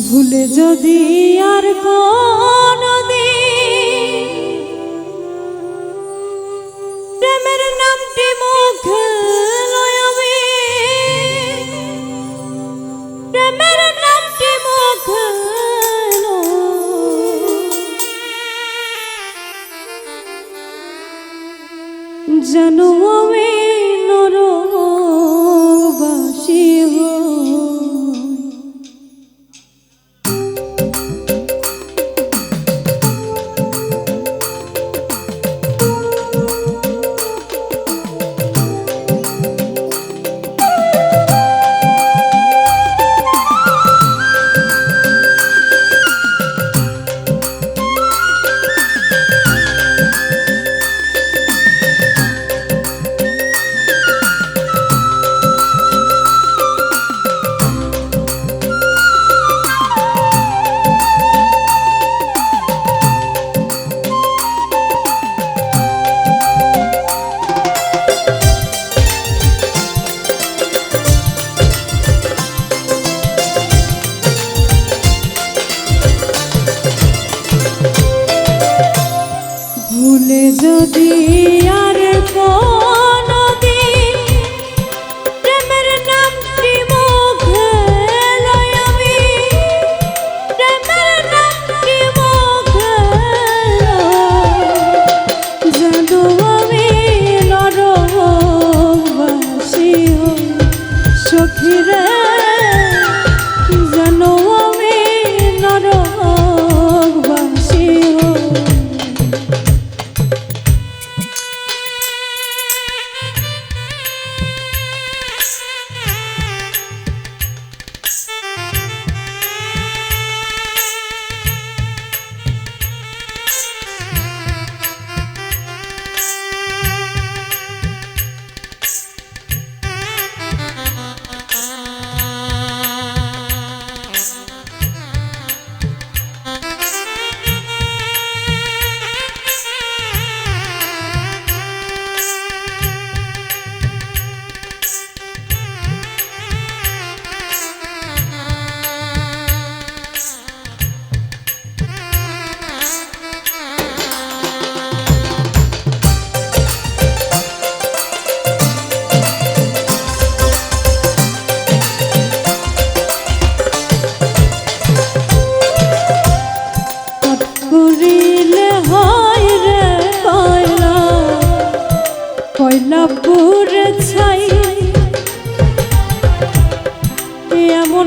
ভুলে যদি আর কোনো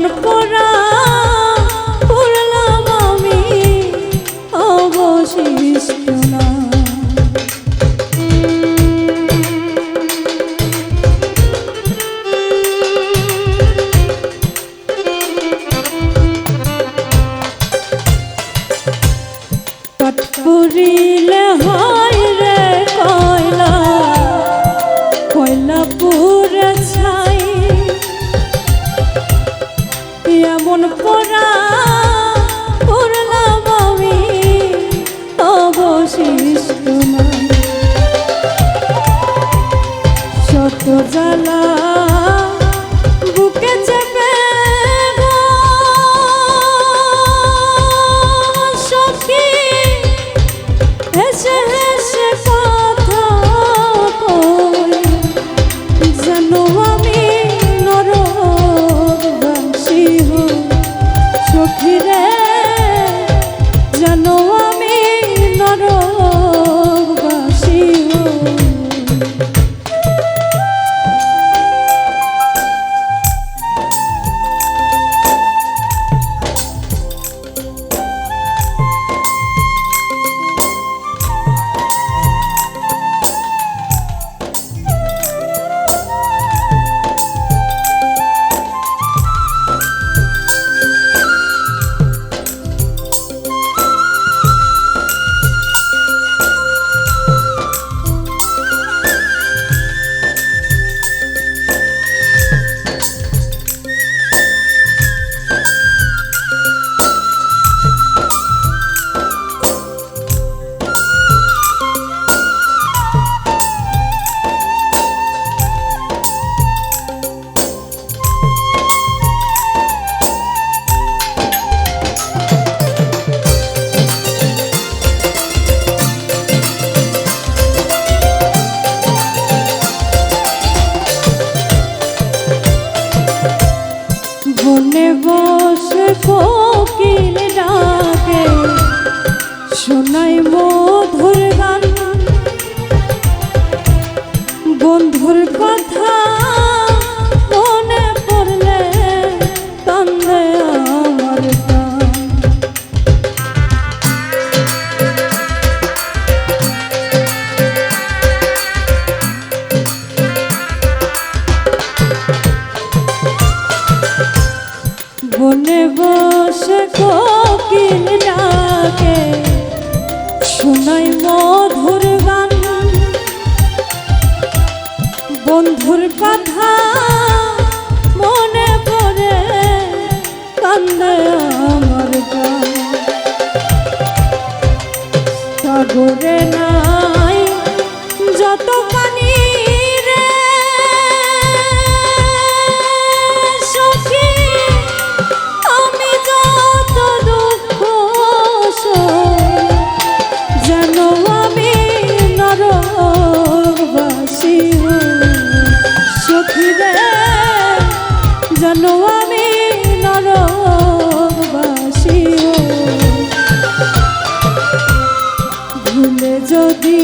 এমন শোনাই মধুর গান। বন্ধুর কথা মনে পড়লে কান্দে আমার বনে বসে কোকিল ডাকে। শোনাই মধুর গান। বন্ধুর কথা মনে পড়ে কান্দে আমার গান। সাগরে নাই যদি